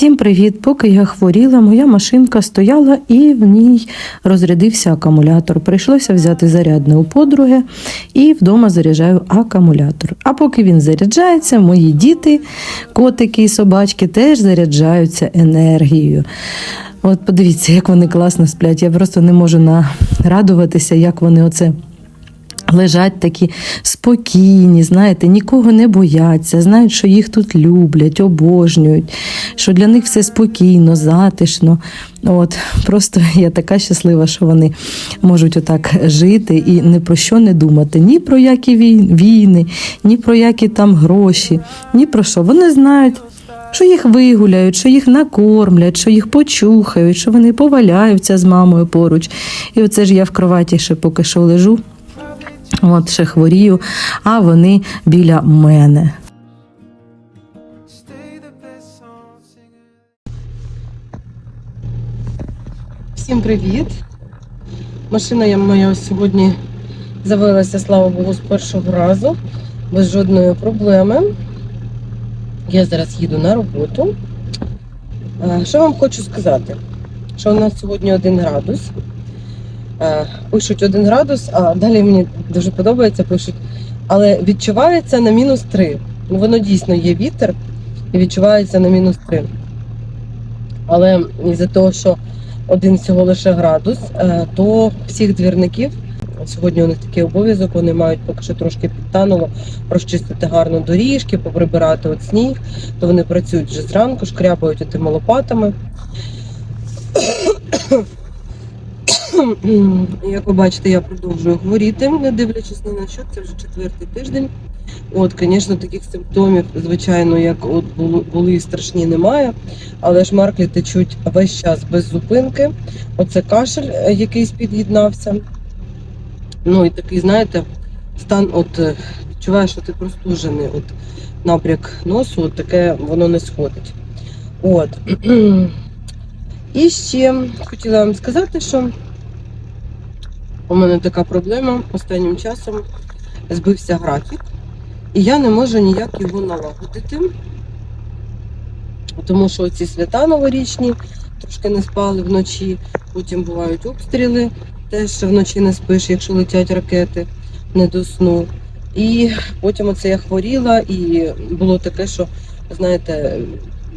Всім привіт! Поки я хворіла, моя машинка стояла і в ній розрядився акумулятор. Прийшлося взяти зарядне у подруги і вдома заряджаю акумулятор. А поки він заряджається, мої діти, котики і собачки теж заряджаються енергією. От подивіться, як вони класно сплять. Я просто не можу нарадуватися, як вони оце. Лежать такі спокійні, знаєте, нікого не бояться, знають, що їх тут люблять, обожнюють, що для них все спокійно, затишно. От просто я така щаслива, що вони можуть отак жити і ні про що не думати. Ні про які війни, ні про які там гроші, ні про що. Вони знають. Що їх вигуляють, що їх накормлять, що їх почухають, що вони поваляються з мамою поруч. І оце ж я в кроваті ще поки що лежу, От ще хворію, а вони біля мене. Всім привіт! Машина я моя сьогодні завелася, слава Богу, з першого разу, без жодної проблеми. Я зараз їду на роботу. Е, Що вам хочу сказати? Що у нас сьогодні 1 градус. Е, Пишуть 1 градус, а далі мені дуже подобається, пишуть, але відчувається на мінус 3. Ну, воно дійсно є вітер і відчувається на мінус 3. Але із-за того, що один всього лише градус, е, то всіх двірників, сьогодні у них такий обов'язок, вони мають поки що трошки підтануло, розчистити гарно доріжки, поприбирати от сніг, то вони працюють вже зранку, шкрябають тими лопатами. Як ви бачите, я продовжую хворіти, не дивлячись ні на що, це вже четвертий тиждень. От, звісно, таких симптомів, звичайно, як от були, страшні, немає. Але ж марклі течуть весь час без зупинки. Оце кашель е, якийсь під'єднався. Ну і такий, знаєте, стан, от е, відчуваєш, що ти простужений. От напряк носу, от таке воно не сходить. От. І ще хотіла вам сказати, що у мене така проблема останнім часом збився графік, і я не можу ніяк його налагодити, тому що ці свята новорічні трошки не спали вночі, потім бувають обстріли, теж вночі не спиш, якщо летять ракети, не до сну. І потім оце я хворіла, і було таке, що, знаєте,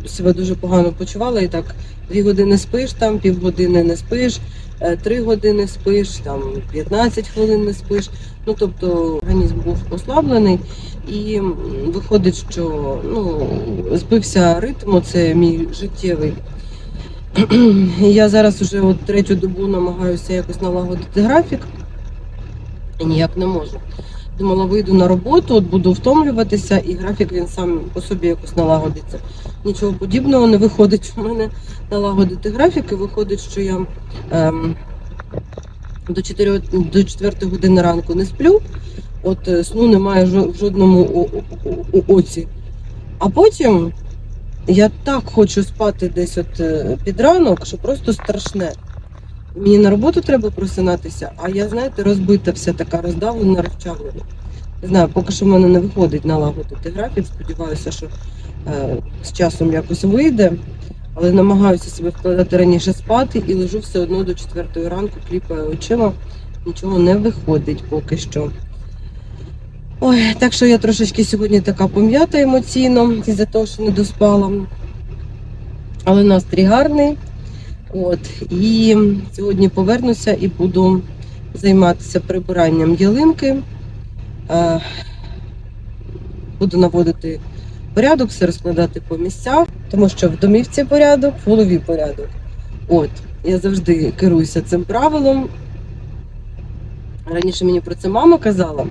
себе дуже погано почувала, і так дві години спиш, там півгодини не спиш, е, три години спиш, там 15 хвилин не спиш. Ну тобто організм був ослаблений, і виходить, що ну, збився ритм, це мій життєвий. Я зараз вже от третю добу намагаюся якось налагодити графік і ніяк не можу. Думала, вийду на роботу, от буду втомлюватися, і графік він сам по собі якось налагодиться. Нічого подібного не виходить у мене налагодити графік, і виходить, що я ем, до 4, до 4 години ранку не сплю, от е, сну немає в жодному оці. А потім я так хочу спати десь от е, під ранок, що просто страшне. Мені на роботу треба просинатися, а я, знаєте, розбита вся така роздавлена, розчавлена. Не знаю, поки що в мене не виходить налагодити графік. Сподіваюся, що е, з часом якось вийде. Але намагаюся себе вкладати раніше спати і лежу все одно до 4 ранку, кліпаю очима. Нічого не виходить поки що. Ой, так що я трошечки сьогодні така пом'ята емоційно із-за того, що не доспала. Але настрій гарний. От, і сьогодні повернуся і буду займатися прибиранням ялинки. Е, Буду наводити порядок, все розкладати по місцях, тому що в домівці порядок, в голові порядок. От, я завжди керуюся цим правилом. Раніше мені про це мама казала,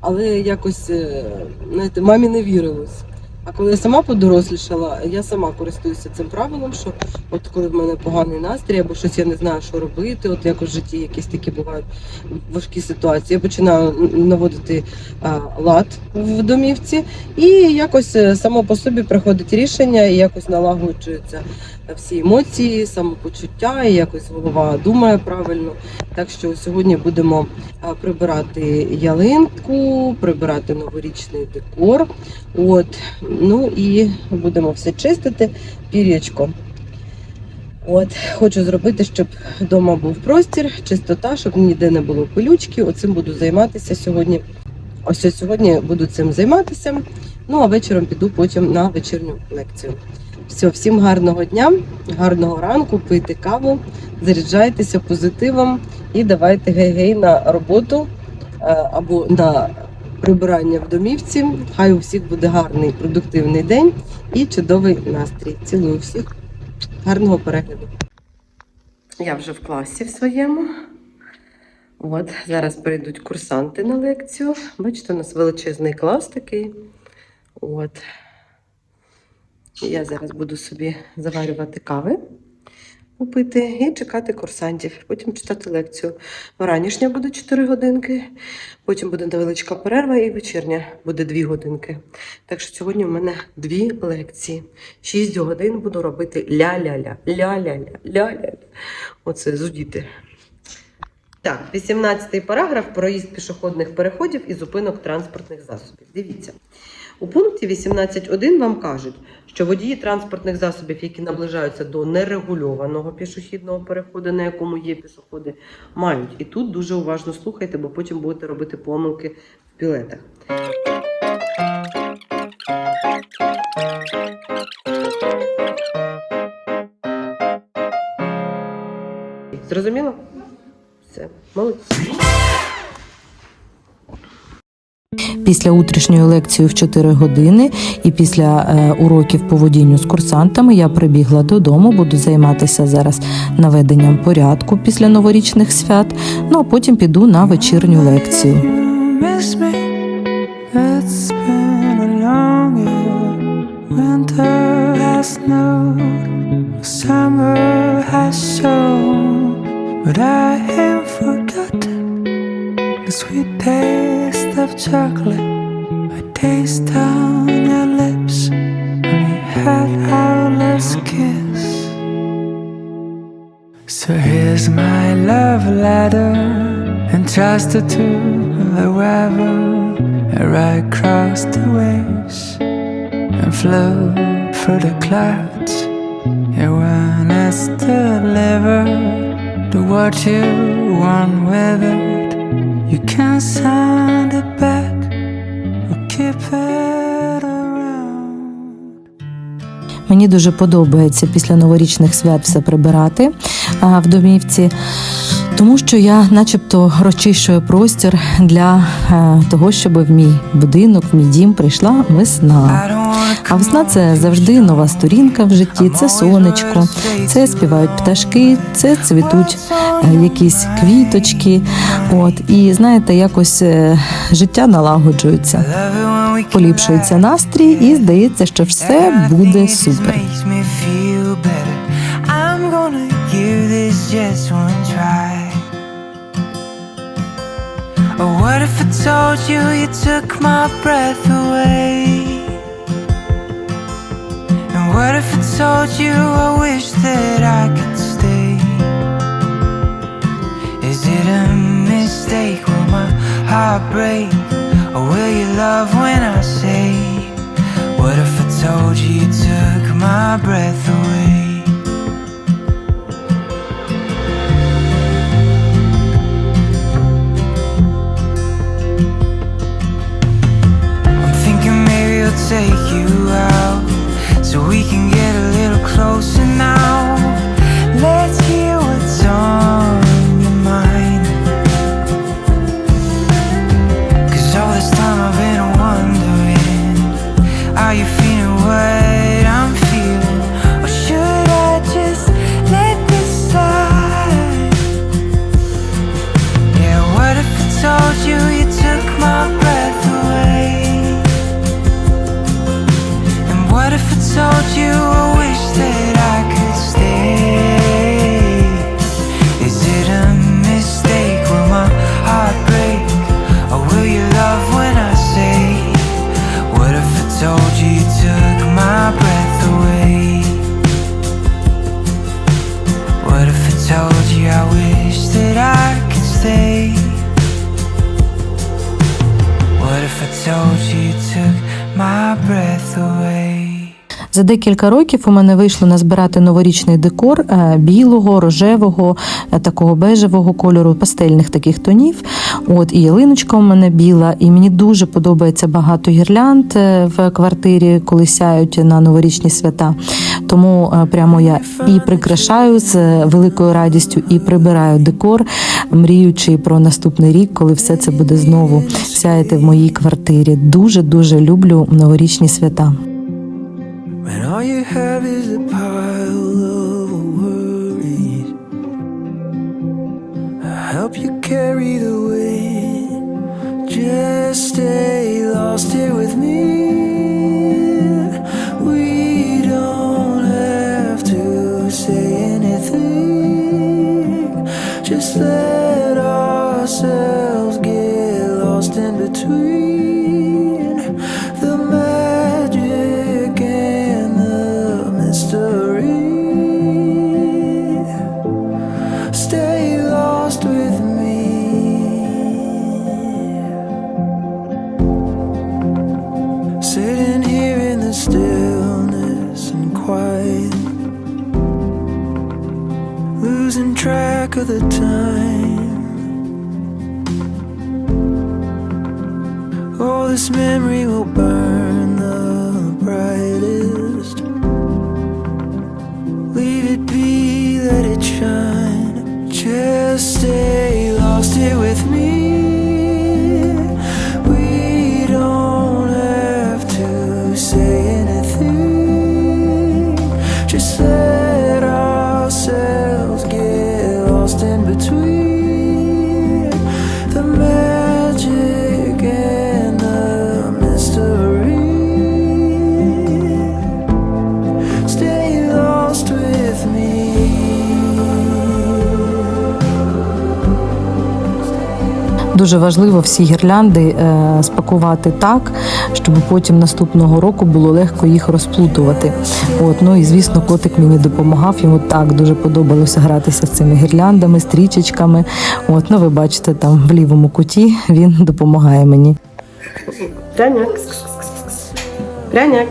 але якось, е, знаєте, мамі не вірилось. А коли я сама подорослішала, я сама користуюся цим правилом, що от коли в мене поганий настрій, або щось я не знаю, що робити, от як у житті якісь такі бувають важкі ситуації, я починаю наводити а, лад в домівці, і якось е, само по собі приходить рішення і якось налагоджується всі емоції, самопочуття, і якось голова думає правильно. Так що сьогодні будемо прибирати ялинку, прибирати новорічний декор. От, ну і будемо все чистити пір'ячко. От, хочу зробити, щоб вдома був простір, чистота, щоб ніде не було пилючки. Оцим буду займатися сьогодні. Ось сьогодні буду цим займатися. Ну а вечором піду потім на вечірню лекцію. Все, всім гарного дня, гарного ранку, пийте каву, заряджайтеся позитивом і давайте гей-гей на роботу е, або на прибирання в домівці. Хай у всіх буде гарний продуктивний день і чудовий настрій. Цілую всіх. Гарного перегляду. Я вже в класі в своєму. От, зараз прийдуть курсанти на лекцію. Бачите, у нас величезний клас такий. От. Я зараз буду собі заварювати кави, попити і чекати курсантів. Потім читати лекцію. Ранішня буде 4 годинки, потім буде невеличка перерва і вечірня буде 2 годинки. Так що сьогодні в мене дві лекції. 6 годин буду робити ля-ля-ля, ля-ля-ля, ля-ля-ля. Оце зудіти. Так, 18 параграф проїзд пішохідних переходів і зупинок транспортних засобів. Дивіться. У пункті 18.1 вам кажуть, що водії транспортних засобів, які наближаються до нерегульованого пішохідного переходу, на якому є пішоходи, мають. І тут дуже уважно слухайте, бо потім будете робити помилки в білетах. Зрозуміло? Все, молодці. Після утрішньої лекції в 4 години і після е, уроків по водінню з курсантами я прибігла додому, буду займатися зараз наведенням порядку після новорічних свят. Ну а потім піду на вечірню лекцію. miss me. Chocolate. I taste on your lips we had our last kiss. So here's my love letter, entrusted to the weather. I ride across the waves and flow through the clouds. And when it's delivered to what you want with it, you can send Мені дуже подобається після новорічних свят все прибирати в домівці, тому що я, начебто, розчищую простір для того, щоб в мій будинок, в мій дім прийшла весна. А весна це завжди нова сторінка в житті, це сонечко, це співають пташки, це цвітуть е, якісь квіточки. От і знаєте, якось е, життя налагоджується, поліпшується настрій, і здається, що все буде супер. what if I told you you took my breath away? What if I told you I wish that I could stay? Is it a mistake? Will my heart break? Or will you love when I say? What if I told you you took my breath away? I'm thinking maybe I'll take you out so we can get a little closer now. За декілька років у мене вийшло назбирати новорічний декор е, білого, рожевого, е, такого бежевого кольору, пастельних таких тонів. От і ялиночка у мене біла, і мені дуже подобається багато гірлянд е, в квартирі, коли сяють на новорічні свята. Тому прямо я і прикрашаю з великою радістю, і прибираю декор, мріючи про наступний рік, коли все це буде знову сяяти в моїй квартирі. Дуже дуже люблю новорічні свята. When all you have is a pile of worries, I help you carry the weight. Just stay lost here with me. We don't have to say anything. Just let track of the time. All this memory will burn Дуже важливо всі гірлянди е, спакувати так, щоб потім наступного року було легко їх розплутувати. От ну і звісно, котик мені допомагав. Йому так дуже подобалося гратися з цими гірляндами, стрічечками. От ну ви бачите, там в лівому куті він допомагає мені. Пряняк. Пряняк.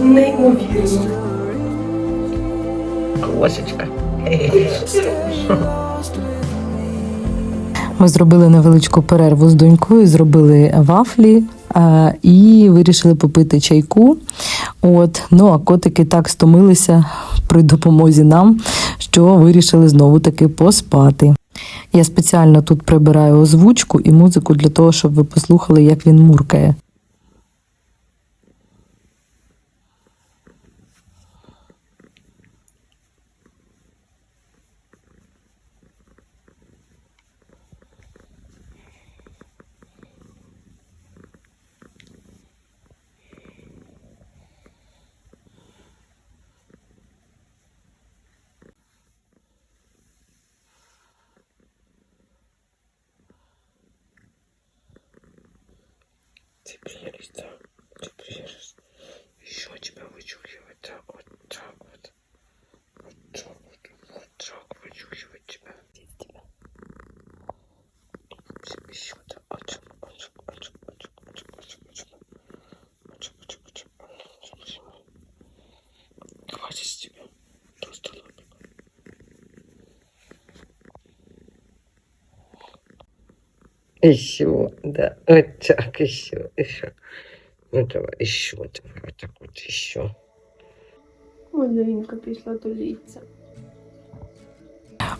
Неймовірно. Кошечка. Ми зробили невеличку перерву з донькою, зробили вафлі е, і вирішили попити чайку. От, ну а котики так стомилися при допомозі нам, що вирішили знову таки поспати. Я спеціально тут прибираю озвучку і музику для того, щоб ви послухали, як він муркає. Еще, да. Вот так, еще, еще. Ну давай, еще, давай, вот так вот, еще. Маленька пішла доліться.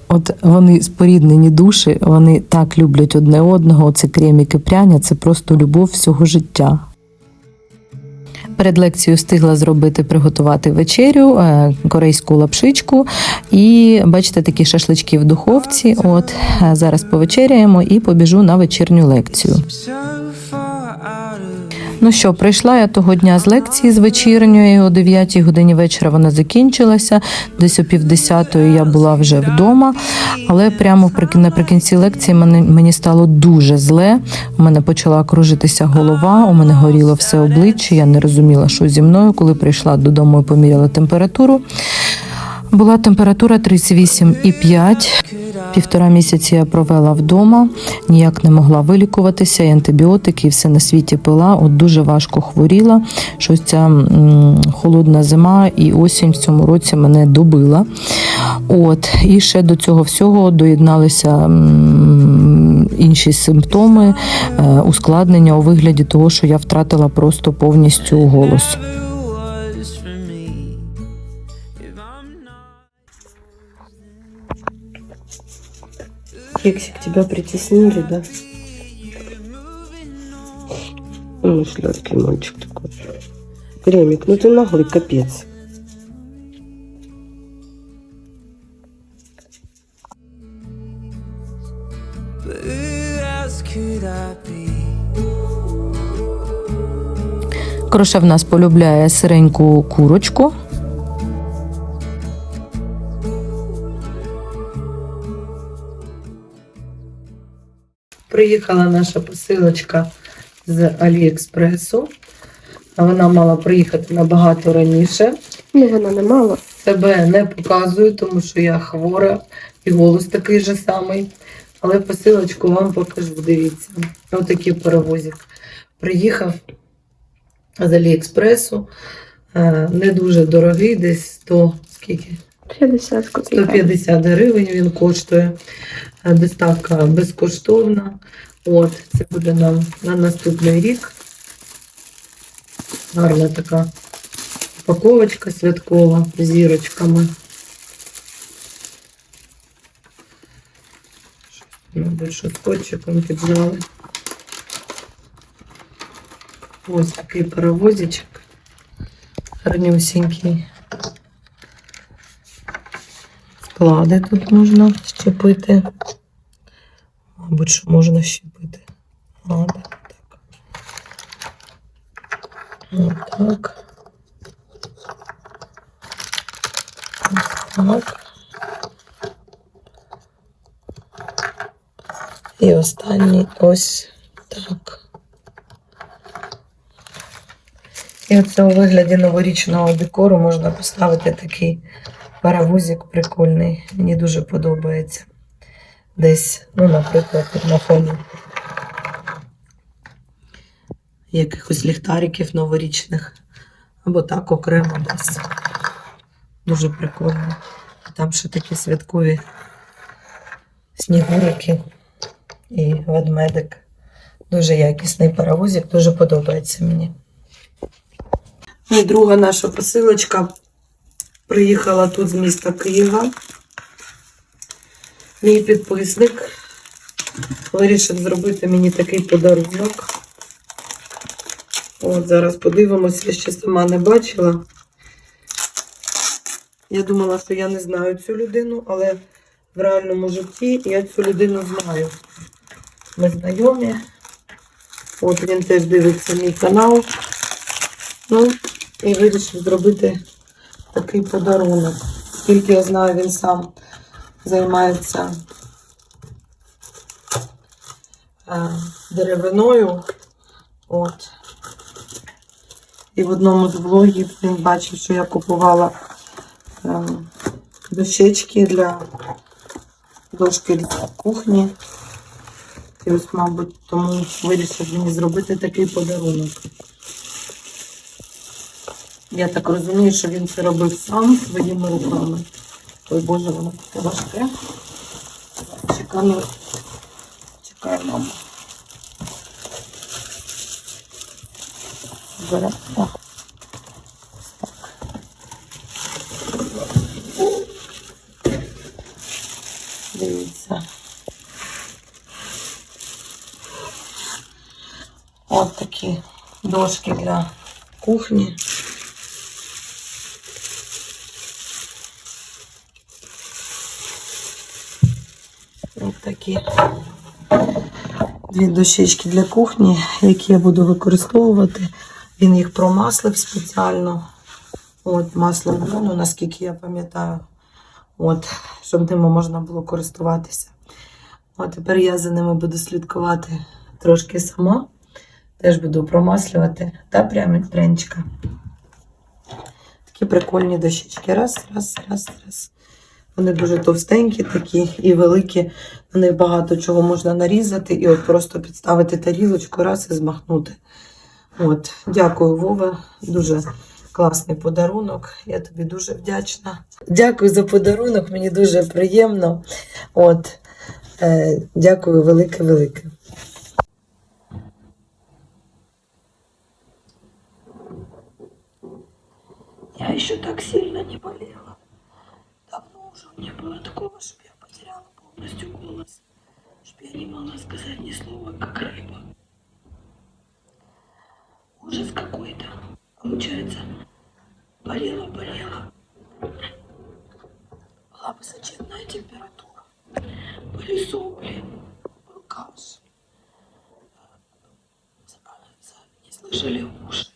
От вони споріднені душі, вони так люблять одне одного. Оце креміки пряня, це просто любов всього життя. Перед лекцією встигла зробити приготувати вечерю, е, корейську лапшичку і бачите такі шашлички в духовці. От е, зараз повечеряємо і побіжу на вечірню лекцію. Ну що, прийшла я того дня з лекції з вечірньої о 9 годині вечора вона закінчилася. Десь о півдесятої я була вже вдома, але прямо наприкінці лекції мені, мені стало дуже зле. У мене почала кружитися голова, у мене горіло все обличчя. Я не розуміла, що зі мною. Коли прийшла додому і поміряла температуру. Була температура 38,5. Півтора місяці я провела вдома, ніяк не могла вилікуватися, і антибіотики, і все на світі пила. От дуже важко хворіла. Щось ця холодна зима і осінь в цьому році мене добила. От, і ще до цього всього доєдналися інші симптоми, е, ускладнення у вигляді того, що я втратила просто повністю голос. Кексик, тебя притеснили, да? Ну, сладкий мальчик такой. Кремик, ну ты наглый, капец. Кроша в нас полюбляє сиреньку курочку. Приїхала наша посилочка з Аліекспресу. Вона мала приїхати набагато раніше. Ну, вона не мала. Себе не показую, тому що я хвора і голос такий же самий. Але посилочку вам покажу. Дивіться. Ось такий паровозик. Приїхав з Аліекспресу. Е, Не дуже дорогий, десь 100, скільки? 50 копійок. 150 гривень він коштує. Е, Доставка безкоштовна. От, це буде нам на наступний рік. Гарна така упаковочка святкова з зірочками. Мабуть, що скотчиком піджали. Ось такий паровозичок. Гарнюсінький. Склади тут можна щепити. Мабуть, що можна щепити. Так, так. Отак. Так. І останній ось так. І оце у вигляді новорічного декору можна поставити такий паровозик прикольний. Мені дуже подобається. Десь, ну, наприклад, на фоні якихось ліхтариків новорічних. Або так окремо десь. Дуже прикольно. Там ще такі святкові снігурики і ведмедик. Дуже якісний паровозик, дуже подобається мені. І друга наша посилочка приїхала тут з міста Києва. Мій підписник вирішив зробити мені такий подарунок. От зараз подивимося, я ще сама не бачила. Я думала, що я не знаю цю людину, але в реальному житті я цю людину знаю. Ми знайомі. От він теж дивиться мій канал. Ну, і вирішив зробити такий подарунок. Скільки я знаю, він сам займається е, деревиною. От. І в одному з влогів він бачив, що я купувала е, дощечки для дошки для кухні. І ось, мабуть, тому вирішив мені зробити такий подарунок. Я так розумію, що він це робив сам своїми руками. Ой, Боже, воно таке важке. Чекаємо. Чекаємо. Так. Дивіться. От такі дошки для кухні. Ось такі дві дощечки для кухні, які я буду використовувати. Він їх промаслив спеціально. От, масло ну, наскільки я пам'ятаю. От, щоб ними можна було користуватися. От тепер я за ними буду слідкувати трошки сама. Теж буду промаслювати. Та прямо прянчика. Такі прикольні дощечки. Раз, раз, раз, раз. Вони дуже товстенькі такі і великі. На них багато чого можна нарізати і от просто підставити тарілочку, раз і змахнути. От, дякую, Вова. Дуже класний подарунок. Я тобі дуже вдячна. Дякую за подарунок, мені дуже приємно. От, е, дякую велике-велике. Я еще так сильно не болела. Меня было такого, чтобы я потеряла полностью голос. Чтобы я не могла сказать ни слова, как рыба. Ужас какой-то. Получается, болела, болела. Была высоченная температура. Были сопли, был за- Не слышали уши.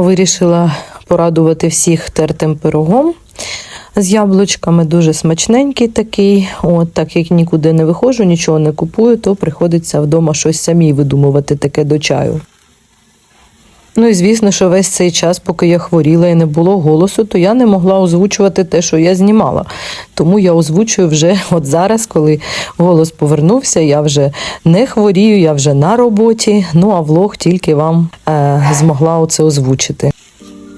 Вирішила порадувати всіх тертим пирогом з яблучками. Дуже смачненький такий. От так як нікуди не виходжу, нічого не купую, то приходиться вдома щось самі видумувати таке до чаю. Ну і звісно, що весь цей час, поки я хворіла і не було голосу, то я не могла озвучувати те, що я знімала. Тому я озвучую вже от зараз, коли голос повернувся, я вже не хворію, я вже на роботі. Ну а влог тільки вам е, змогла оце озвучити.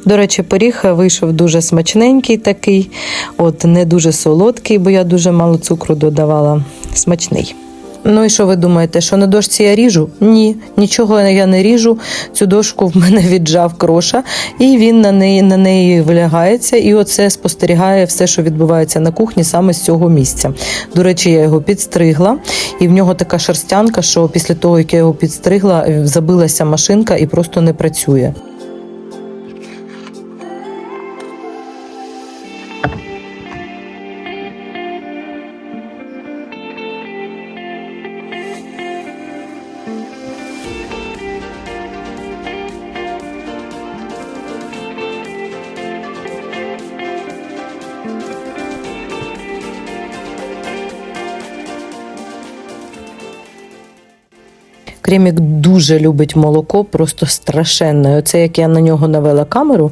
До речі, пиріг вийшов дуже смачненький такий, от не дуже солодкий, бо я дуже мало цукру додавала. Смачний. Ну і що ви думаєте, що на дошці я ріжу? Ні, нічого я не ріжу. Цю дошку в мене віджав кроша, і він на неї на неї влягається, і оце спостерігає все, що відбувається на кухні, саме з цього місця. До речі, я його підстригла, і в нього така шерстянка, що після того, як я його підстригла, забилася машинка і просто не працює. Кремік дуже любить молоко, просто страшенно. І Оце як я на нього навела камеру,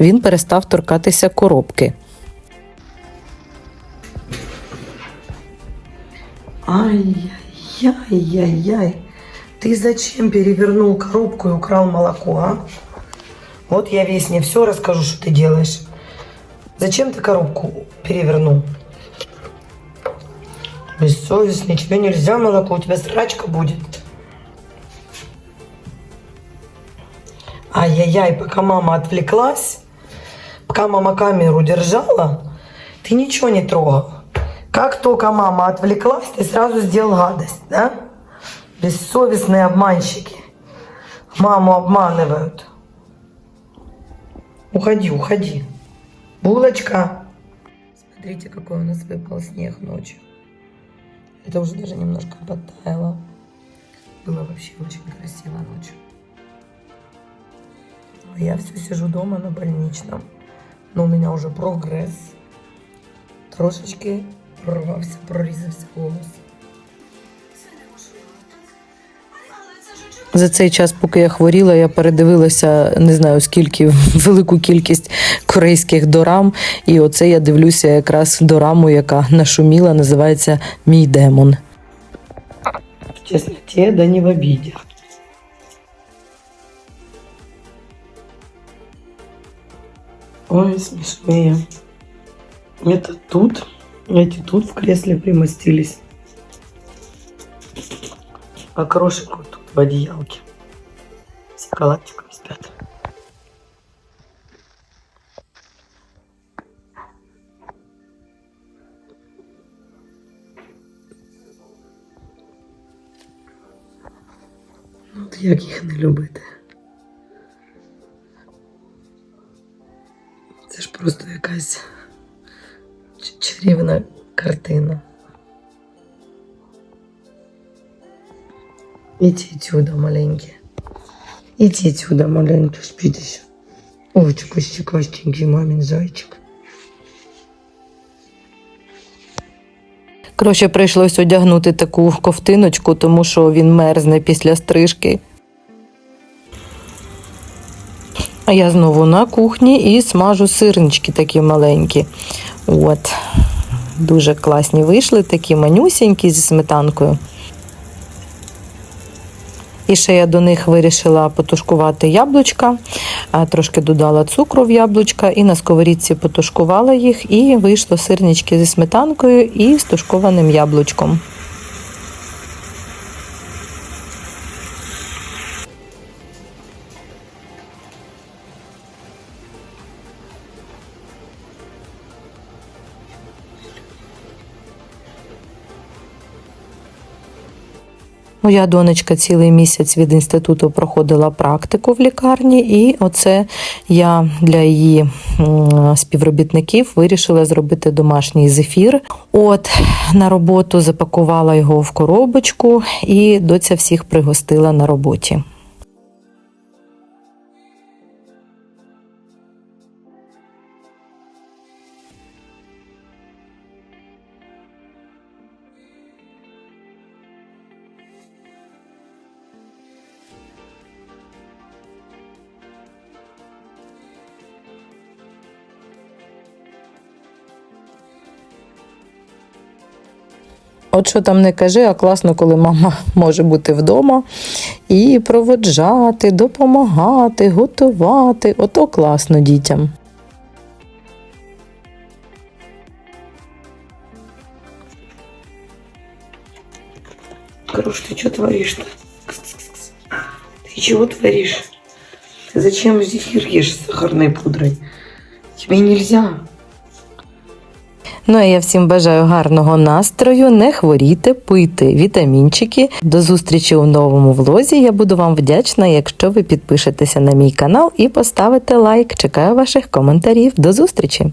він перестав торкатися коробки. Ай-яй-яй-яй. Ты зачем перевернул коробку и украл молоко, а? Вот я весь не все расскажу, что ты делаешь. Зачем ты коробку перевернул? Бессовестный, тебе нельзя молоко, у тебя срачка будет. Ай-яй-яй, пока мама отвлеклась, пока мама камеру держала, ты ничего не трогал. Как только мама отвлеклась, ты сразу сделал гадость, да? Бессовестные обманщики. Маму обманывают. Уходи, уходи. Булочка. Смотрите, какой у нас выпал снег ночью. Это уже даже немножко подтаяло. Было вообще очень красиво ночью. А я все сижу дома на больничном. Но у меня уже прогресс. Трошечки прорвався, прорізався голос. За цей час, поки я хворіла, я передивилася не знаю скільки велику кількість корейських дорам. І оце я дивлюся якраз дораму, яка нашуміла, називається Мій демон. В тесноте, да не в обиде. Ой, смешные. Это тут. Эти тут в кресле примостились. А крошек вот тут в одеялке. С галактиком спят. Ну, От як їх не любити. Це ж просто якась чарівна картина. Ідіть сюди, маленькі. Ідіть сюди, маленький, спіть ще. Ой, чекастенький мамин зайчик. Коротше, прийшлось одягнути таку ковтиночку, тому що він мерзне після стрижки. Я знову на кухні і смажу сирнички такі маленькі. От. Дуже класні вийшли, такі манюсінькі зі сметанкою. І ще я до них вирішила потушкувати яблучка, трошки додала цукру в яблучка і на сковорідці потушкувала їх, і вийшло сирнички зі сметанкою і з тушкованим яблучком. Моя донечка цілий місяць від інституту проходила практику в лікарні, і оце я для її співробітників вирішила зробити домашній зефір. От на роботу запакувала його в коробочку, і доця всіх пригостила на роботі. От що там не кажи, а класно, коли мама може бути вдома і проводжати, допомагати, готувати. Ото класно дітям. Круш, ты что творишь-то? Ты чего творишь? Ты зачем зефир ешь с сахарной пудрой? Тебе нельзя. Ну а я всім бажаю гарного настрою, не хворіти, пити вітамінчики. До зустрічі у новому влозі. Я буду вам вдячна, якщо ви підпишетеся на мій канал і поставите лайк. Чекаю ваших коментарів. До зустрічі!